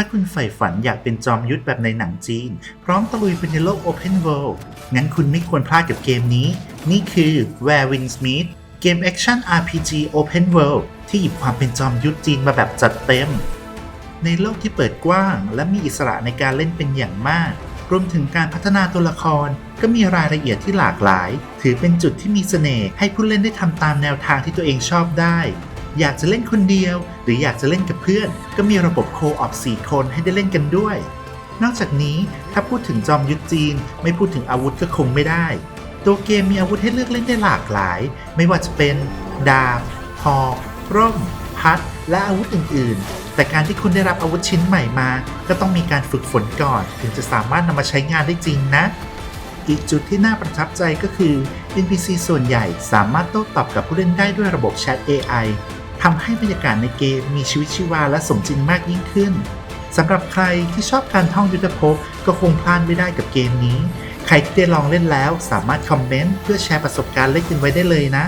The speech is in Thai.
ถ้าคุณใฝ่ฝันอยากเป็นจอมยุทธแบบในหนังจีน พร้อมตะลุยไปในโลก Open World งั้นคุณไม่ควรพลาดกับเกมนี้ นี่คือ Where Wings Meet เกมแอคชั่น RPG Open World ที่หยิบความเป็นจอมยุทธจีนมาแบบจัดเต็ม ในโลกที่เปิดกว้าง และมีอิสระในการเล่นเป็นอย่างมาก รวมถึงการพัฒนาตัวละครก็มีรายละเอียดที่หลากหลาย ถือเป็นจุดที่มีเสน่ห์ให้ผู้เล่นได้ทำตามแนวทางที่ตัวเองชอบได้ อยากจะเล่นคนเดียว หรืออยากจะเล่นกับเพื่อน ก็มีระบบโคออฟ4คนให้ได้เล่นกันด้วย นอกจากนี้ถ้าพูดถึงจอมยุทธจีน ไม่พูดถึงอาวุธก็คงไม่ได้ ตัวเกมมีอาวุธให้เลือกเล่นได้หลากหลาย ไม่ว่าจะเป็น ดาบหอกร่ม พัด และอาวุธอื่น ๆ แต่การที่คุณได้รับอาวุธชิ้นใหม่มา ก็ต้องมีการฝึกฝนก่อน ถึงจะสามารถนำมาใช้งานได้จริงนะอีกจุดที่น่าประทับใจก็คือ NPC ส่วนใหญ่สามารถโต้ตอบกับผู้เล่นได้ด้วยระบบแชท AI ทำให้บรรยากาศในเกมมีชีวิตชีวาและสมจริงมากยิ่งขึ้นสำหรับใครที่ชอบการท่องยุทธภพก็คงพลาดไม่ได้กับเกมนี้ ใครที่ได้ลองเล่นแล้วสามารถคอมเมนต์เพื่อแชร์ประสบการณ์เล่นกันไว้ได้เลยนะ